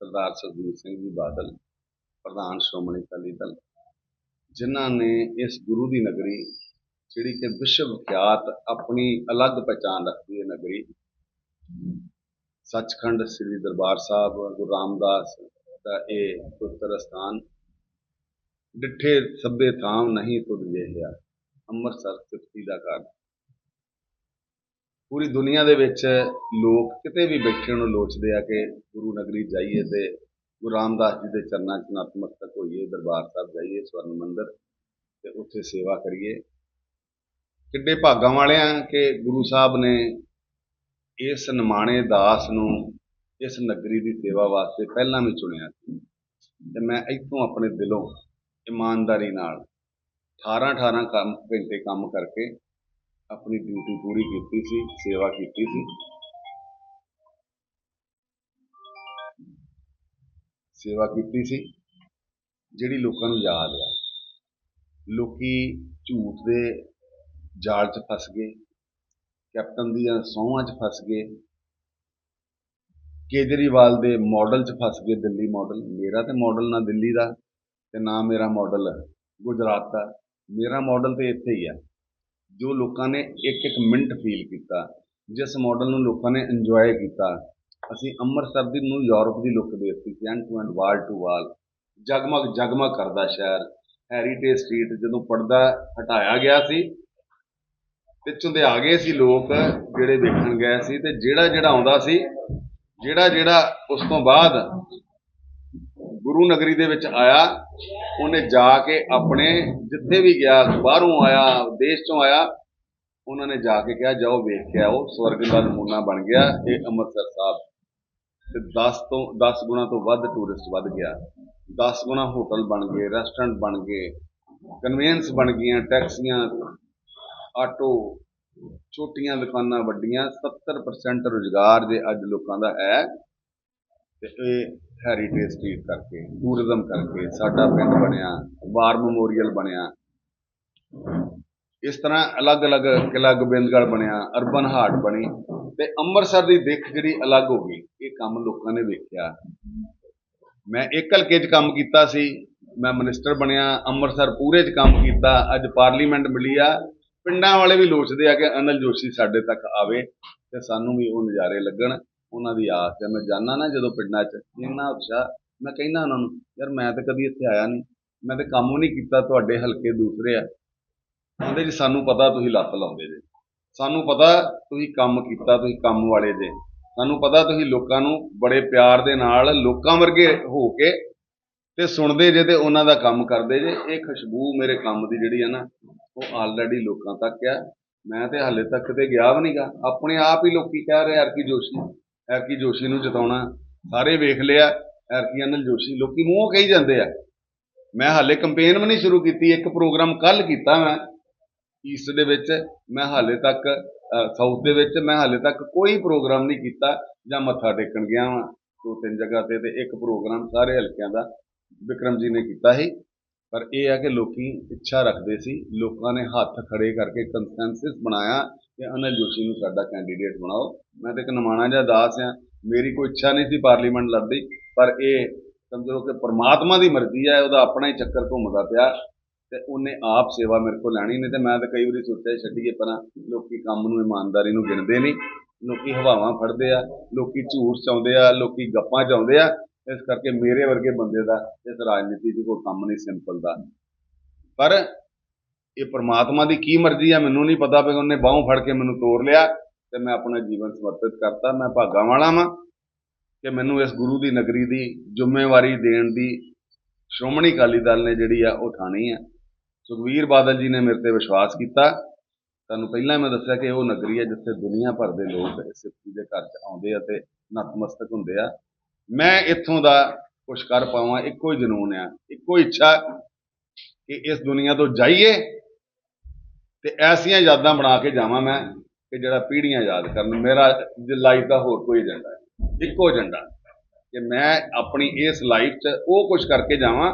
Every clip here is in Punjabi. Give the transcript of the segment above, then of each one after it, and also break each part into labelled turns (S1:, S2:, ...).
S1: ਸਰਦਾਰ ਸੁਖਬੀਰ ਸਿੰਘ ਜੀ ਬਾਦਲ, ਪ੍ਰਧਾਨ ਸ਼੍ਰੋਮਣੀ ਅਕਾਲੀ ਦਲ, ਜਿਨ੍ਹਾਂ ਨੇ ਇਸ ਗੁਰੂ ਦੀ ਨਗਰੀ, ਜਿਹੜੀ ਕਿ ਵਿਸ਼ਵ ਵਿਖਿਆਤ ਆਪਣੀ ਅਲੱਗ ਪਛਾਣ ਰੱਖਦੀ ਹੈ ਨਗਰੀ, ਸੱਚਖੰਡ ਸ੍ਰੀ ਦਰਬਾਰ ਸਾਹਿਬ, ਗੁਰੂ ਰਾਮਦਾਸ ਦਾ ਇਹ ਪੁੱਤਰ ਸਥਾਨ ਡਿੱਠੇ ਸਭੇ ਥਾਂ ਨਹੀਂ ਤੁਧ ਜਿਹਾ, ਅੰਮ੍ਰਿਤਸਰ ਸਿੱਖੀ ਦਾ ਘਰ। ਪੂਰੀ ਦੁਨੀਆ ਦੇ ਵਿੱਚ ਲੋਕ ਕਿਤੇ ਵੀ ਬੈਠੇ ਨੂੰ ਲੋਚਦੇ ਆ ਕਿ ਗੁਰੂ ਨਗਰੀ ਜਾਈਏ ਤੇ ਗੁਰੂ ਰਾਮਦਾਸ ਜੀ ਦੇ ਚਰਨਾਂ 'ਚ ਨਤਮਸਤਕ ਹੋਈਏ, ਦਰਬਾਰ ਸਾਹਿਬ ਜਾਈਏ, ਸਵਰਨ ਮੰਦਿਰ ਤੇ ਉੱਥੇ ਸੇਵਾ ਕਰੀਏ। ਕਿੱਡੇ ਭਾਗਾਂ ਵਾਲੇ ਆ ਕਿ ਗੁਰੂ ਸਾਹਿਬ ਨੇ ਇਸ ਨਿਮਾਣੇ ਦਾਸ ਨੂੰ ਇਸ ਨਗਰੀ ਦੀ ਸੇਵਾ ਵਾਸਤੇ ਪਹਿਲਾਂ ਵੀ ਚੁਣਿਆ ਸੀ। ਤੇ ਮੈਂ ਇੱਥੋਂ ਆਪਣੇ ਦਿਲੋਂ ਇਮਾਨਦਾਰੀ ਨਾਲ 18 18 ਕੰਮ, ਘੰਟੇ ਕੰਮ ਕਰਕੇ ਆਪਣੀ ਡਿਊਟੀ ਪੂਰੀ ਕੀਤੀ ਸੀ, ਸੇਵਾ ਕੀਤੀ ਸੀ। ਸੇਵਾ ਕੀਤੀ ਸੀ, ਜਿਹੜੀ ਲੋਕਾਂ ਨੂੰ ਯਾਦ ਆ। ਲੋਕੀ ਝੂਠ ਦੇ ਜਾਲ 'ਚ ਫਸ ਗਏ, ਕੈਪਟਨ ਦੀਆਂ ਸਹੁੰਆਂ 'ਚ ਫਸ ਗਏ, ਕੇਜਰੀਵਾਲ ਦੇ ਮਾਡਲ 'ਚ ਫਸ ਗਏ ਦਿੱਲੀ ਮਾਡਲ ਮੇਰਾ ਤੇ ਮਾਡਲ ਨਾ ਦਿੱਲੀ ਦਾ ਤੇ ਨਾ ਮੇਰਾ ਮਾਡਲ ਗੁਜਰਾਤ ਦਾ। ਮੇਰਾ ਮਾਡਲ ਤੇ ਇੱਥੇ ਹੀ ਆ। ਜੋ ਲੋਕਾਂ ਨੇ ਇੱਕ ਇੱਕ ਮਿੰਟ ਫੀਲ ਕੀਤਾ, ਜਿਸ ਮਾਡਲ ਨੂੰ ਲੋਕਾਂ ਨੇ ਇੰਜੋਏ ਕੀਤਾ। ਅਸੀਂ ਅੰਮ੍ਰਿਤਸਰ ਦੀ ਨੂੰ ਯੂਰਪ ਦੀ ਲੁੱਕ ਦੇ ਦਿੱਤੀ ਸੀ end to end wall to wall ਜਗਮਗ ਜਗਮਗ ਕਰਦਾ ਸ਼ਹਿਰ ਹੈਰੀਟੇਜ ਸਟਰੀਟ ਜਦੋਂ ਪਰਦਾ ਹਟਾਇਆ ਗਿਆ ਸੀ ਤੇ ਚੁੰਦੇ ਆ ਗਏ ਸੀ ਲੋਕ, ਜਿਹੜੇ ਦੇਖਣ ਗਏ ਸੀ ਤੇ ਜਿਹੜਾ ਜਿਹੜਾ ਆਉਂਦਾ ਸੀ ਜਿਹੜਾ ਜਿਹੜਾ ਉਸ ਤੋਂ ਬਾਅਦ ਗੁਰੂ ਨਗਰੀ ਦੇ ਵਿੱਚ ਆਇਆ, ਉਹਨੇ ਜਾ ਕੇ ਆਪਣੇ ਜਿੱਥੇ ਵੀ ਗਿਆ, ਬਾਹਰੋਂ ਆਇਆ ਦੇਸ਼ ਚੋਂ ਆਇਆ, ਉਹਨਾਂ ਨੇ ਜਾ ਕੇ ਕਿਹਾ, ਜਾਓ ਵੇਖ ਕੇ ਆਓ ਸਵਰਗ ਦਾ ਨਮੂਨਾ ਬਣ ਗਿਆ, ਇਹ ਅੰਮ੍ਰਿਤਸਰ ਸਾਹਿਬ। ਤੇ 10 ਤੋਂ 10 ਗੁਣਾ ਤੋਂ ਵੱਧ ਟੂਰਿਸਟ ਵੱਧ ਗਿਆ। 10 ਗੁਣਾ ਹੋਟਲ ਬਣ ਗਏ ਰੈਸਟੋਰੈਂਟ ਬਣ ਗਏ ਕਨਵੈਂਸ ਬਣ ਗਈਆਂ, ਟੈਕਸੀਆਂ, ਆਟੋ, ਛੋਟੀਆਂ ਦੁਕਾਨਾਂ ਵੱਡੀਆਂ 70% ਰੁਜ਼ਗਾਰ ਜੇ ਅੱਜ ਲੋਕਾਂ ਦਾ ਹੈ। ਤੇ ਇਹ ਹੈਰੀਟੇਜ ਸਟਰੀਟ ਕਰਕੇ, ਟੂਰਿਜ਼ਮ ਕਰਕੇ ਸਾਡਾ ਪਿੰਡ ਬਣਿਆ, ਵਾਰ ਮੈਮੋਰੀਅਲ ਬਣਿਆ। ਇਸ ਤਰ੍ਹਾਂ ਅਲੱਗ-ਅਲੱਗ ਕਿਲਾ ਗੋਬਿੰਦਗੜ੍ਹ ਬਣਿਆ, ਅਰਬਨ ਹਾਰਟ ਬਣੀ ਤੇ ਅੰਮ੍ਰਿਤਸਰ ਦੀ ਦਿੱਖ ਜਿਹੜੀ ਅਲੱਗ ਹੋ ਗਈ, ਇਹ ਕੰਮ ਲੋਕਾਂ ਨੇ ਵੇਖਿਆ। ਮੈਂ ਇੱਕ ਹਲਕੇ 'ਚ ਕੰਮ ਕੀਤਾ ਸੀ, ਮੈਂ ਮਿਨਿਸਟਰ ਬਣਿਆ, ਅੰਮ੍ਰਿਤਸਰ ਪੂਰੇ 'ਚ ਕੰਮ ਕੀਤਾ, ਅੱਜ ਪਾਰਲੀਮੈਂਟ ਮਿਲੀ ਆ। ਪਿੰਡਾਂ ਵਾਲੇ ਵੀ ਲੋਚਦੇ ਆ ਕਿ ਅਨਲ ਜੋਸ਼ੀ ਸਾਡੇ ਤੱਕ ਆਵੇ ਤੇ ਸਾਨੂੰ ਵੀ ਉਹ ਨਜ਼ਾਰੇ ਲੱਗਣ। ਉਹਨਾਂ ਦੀ ਆਸ ਹੈ ਮੈਂ ਜਾਣਾ ਨਾ ਜਦੋਂ ਪਿੰਡਾਂ 'ਚ ਇੰਨਾ ਉਤਸ਼ਾਹ ਮੈਂ ਕਹਿੰਦਾ ਉਹਨਾਂ ਨੂੰ, ਯਾਰ ਮੈਂ ਤਾਂ ਕਦੀ ਇੱਥੇ ਆਇਆ ਨਹੀਂ ਮੈਂ ਤਾਂ ਕੰਮ ਨਹੀਂ ਕੀਤਾ ਤੁਹਾਡੇ ਹਲਕੇ ਦੂਸਰੇ ਆ। ਕਹਿੰਦੇ ਜੀ, ਸਾਨੂੰ ਪਤਾ ਤੁਸੀਂ ਲੱਤ ਲਾਉਂਦੇ ਜੇ। ਸਾਨੂੰ ਪਤਾ ਤੁਸੀਂ ਕੰਮ ਕੀਤਾ, ਤੁਸੀਂ ਕੰਮ ਵਾਲੇ ਜੇ। ਸਾਨੂੰ ਪਤਾ ਤੁਸੀਂ ਲੋਕਾਂ ਨੂੰ ਬੜੇ ਪਿਆਰ ਦੇ ਨਾਲ ਲੋਕਾਂ ਵਰਗੇ ਹੋ ਕੇ ਤੇ ਸੁਣਦੇ ਜੇ ਤੇ ਉਹਨਾਂ ਦਾ ਕੰਮ ਕਰਦੇ ਜੇ। ਇਹ ਖੁਸ਼ਬੂ ਮੇਰੇ ਕੰਮ ਦੀ ਜਿਹੜੀ ਆ ਨਾ, ਉਹ ਆਲਰੇਡੀ ਲੋਕਾਂ ਤੱਕ ਆ। ਮੈਂ ਤੇ ਹਾਲੇ ਤੱਕ ਤੇ ਗਿਆ ਵੀ ਨਹੀਂਗਾ ਆਪਣੇ ਆਪ ਹੀ ਲੋਕੀ ਕਹਿ ਰਹੇ ਯਾਰ ਕਿ ਜੋਸ਼ੀ। ਐਰਕੀ ਜੋਸ਼ੀ ਨੂੰ ਜਿਤਾਉਣਾ, ਸਾਰੇ ਵੇਖ ਲਿਆ ਐਰਕੀ ਅਨਲ ਜੋਸ਼ੀ, ਲੋਕੀ ਮੂੰਹੋਂ ਕਹੀ ਜਾਂਦੇ ਆ। ਮੈਂ ਹਾਲੇ ਕੰਪੇਨ ਵੀ ਨਹੀਂ ਸ਼ੁਰੂ ਕੀਤੀ, ਇੱਕ ਪ੍ਰੋਗਰਾਮ ਕੱਲ ਕੀਤਾ ਮੈਂ ਈਸਟ ਦੇ ਵਿੱਚ, ਮੈਂ ਹਾਲੇ ਤੱਕ ਸਾਊਥ ਦੇ ਵਿੱਚ, ਮੈਂ ਹਾਲੇ ਤੱਕ ਕੋਈ ਪ੍ਰੋਗਰਾਮ ਨਹੀਂ ਕੀਤਾ, ਜਾਂ ਮੱਥਾ ਟੇਕਣ ਗਿਆ ਵਾਂ, ਦੋ ਤਿੰਨ ਜਗ੍ਹਾ ਤੇ ਤੇ ਇੱਕ ਪ੍ਰੋਗਰਾਮ ਸਾਰੇ ਹਲਕਿਆਂ ਦਾ ਵਿਕਰਮ ਜੀ ਨੇ ਕੀਤਾ ਸੀ। ਪਰ ਇਹ ਹੈ ਕਿ ਲੋਕੀ ਇੱਛਾ ਰੱਖਦੇ ਸੀ, ਲੋਕਾਂ ਨੇ ਹੱਥ ਖੜੇ ਕਰਕੇ ਕੰਸੈਂਸਸ ਬਣਾਇਆ ਕਿ ਅਨਲ ਜੋਸ਼ੀ ਨੂੰ ਸਾਡਾ ਕੈਂਡੀਡੇਟ ਬਣਾਓ। ਮੈਂ ਤੇ ਇੱਕ ਨਮਾਣਾ ਜਿਹਾ ਦਾਸ ਆ ਮੇਰੀ ਕੋਈ ਇੱਛਾ ਨਹੀਂ ਸੀ ਪਾਰਲੀਮੈਂਟ ਲੜਦੀ, ਪਰ ਇਹ ਸਮਝੋ ਕਿ ਪਰਮਾਤਮਾ ਦੀ ਮਰਜ਼ੀ ਹੈ, ਉਹਦਾ ਆਪਣਾ ਹੀ ਚੱਕਰ ਘੁੰਮਦਾ ਪਿਆ ਤੇ ਉਹਨੇ ਆਪ ਸੇਵਾ ਮੇਰੇ ਕੋਲ ਲੈਣੀ, ਨਹੀਂ ਤੇ ਮੈਂ ਤਾਂ ਕਈ ਵਾਰੀ ਸੋਚਿਆ ਛੱਡੀਏ ਪਰਾਂ, ਲੋਕੀ ਕੰਮ ਨੂੰ, ਇਮਾਨਦਾਰੀ ਨੂੰ ਗਿਣਦੇ ਨਹੀਂ। ਲੋਕੀ ਹਵਾਵਾਂ ਫੜਦੇ ਆ, ਲੋਕੀ ਝੂਠ ਚਾਉਂਦੇ ਆ, ਲੋਕੀ ਗੱਪਾਂ ਚਾਉਂਦੇ ਆ, ਇਸ ਕਰਕੇ ਮੇਰੇ ਵਰਗੇ ਬੰਦੇ ਦਾ ਇਸ ਰਾਜਨੀਤੀ 'ਚ ਕੋਈ ਕੰਮ ਨਹੀਂ ਸਿੰਪਲ ਦਾ। ਪਰ ਇਹ ਪ੍ਰਮਾਤਮਾ ਦੀ ਕੀ ਮਰਜ਼ੀ ਆ, ਮੈਨੂੰ ਨਹੀਂ ਪਤਾ ਵੀ ਉਹਨੇ ਬਾਹੋਂ ਫੜ ਕੇ ਮੈਨੂੰ ਤੋੜ ਲਿਆ ਤੇ ਮੈਂ ਆਪਣਾ ਜੀਵਨ ਸਮਰਪਿਤ ਕਰਤਾ, ਮੈਂ ਭਾਗਾਂ ਵਾਲਾ ਵਾਂ ਕਿ ਮੈਨੂੰ ਇਸ ਗੁਰੂ ਦੀ ਨਗਰੀ ਦੀ ਜ਼ਿੰਮੇਵਾਰੀ ਦੇਣ ਦੀ ਸ਼੍ਰੋਮਣੀ ਅਕਾਲੀ ਦਲ ਨੇ ਜਿਹੜੀ ਆ, ਉਹ ਠਾਣੀ ਆ। ਸੁਖਵੀਰ ਬਾਦਲ ਜੀ ਨੇ ਮੇਰੇ ਤੇ ਵਿਸ਼ਵਾਸ ਕੀਤਾ। ਤੁਹਾਨੂੰ ਪਹਿਲਾਂ ਮੈਂ ਦੱਸਿਆ ਕਿ ਉਹ ਨਗਰੀ ਹੈ ਜਿੱਥੇ ਦੁਨੀਆ ਭਰ ਦੇ ਲੋਕ ਸਿੱਖੀ ਦੇ ਘਰ 'ਚ ਆਉਂਦੇ ਆ ਤੇ ਨਤਮਸਤਕ ਹੁੰਦੇ ਆ। ਮੈਂ ਇੱਥੋਂ ਦਾ ਕੁਛ ਕਰ ਪਾਵਾਂ, ਇੱਕੋ ਹੀ ਜਨੂਨ ਆ, ਇੱਕੋ ਇੱਛਾ ਕਿ ਇਸ ਦੁਨੀਆ ਤੋਂ ਜਾਈਏ ਤੇ ਐਸੀਆਂ ਯਾਦਾਂ ਬਣਾ ਕੇ ਜਾਵਾਂ ਮੈਂ ਕਿ ਜਿਹੜਾ ਪੀੜ੍ਹੀਆਂ ਯਾਦ ਕਰਨ। ਮੇਰਾ ਲਾਈਫ ਦਾ ਹੋਰ ਕੋਈ ਏਜੰਡਾ ਨਹੀਂ। ਇੱਕੋ ਏਜੰਡਾ। ਕਿ ਮੈਂ ਆਪਣੀ ਇਸ ਲਾਈਫ 'ਚ ਉਹ ਕੁਝ ਕਰਕੇ ਜਾਵਾਂ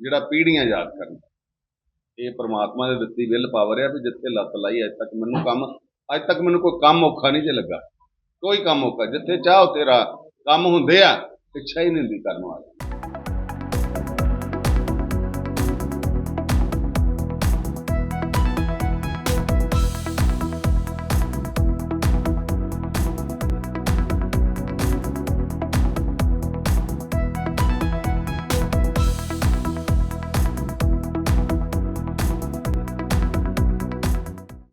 S1: ਜਿਹੜਾ ਪੀੜ੍ਹੀਆਂ ਯਾਦ ਕਰਨ। ਇਹ ਪ੍ਰਮਾਤਮਾ ਦੇ ਦਿੱਤੀ ਵਿਲ ਪਾਵਰ ਆ ਵੀ ਜਿੱਥੇ ਲੱਤ ਲਾਈ ਅੱਜ ਤੱਕ ਮੈਨੂੰ ਕੰਮ, ਅੱਜ ਤੱਕ ਮੈਨੂੰ ਕੋਈ ਕੰਮ ਔਖਾ ਨਹੀਂ ਜੇ ਲੱਗਾ। ਕੋਈ ਕੰਮ ਔਖਾ। ਜਿੱਥੇ ਚਾਹੋ ਤੇਰਾ ਕੰਮ ਹੁੰਦੇ ਆ ਇੱਛਾ ਹੀ ਨਹੀਂ ਹੁੰਦੀ ਕਰਨ ਵਾਲੀ।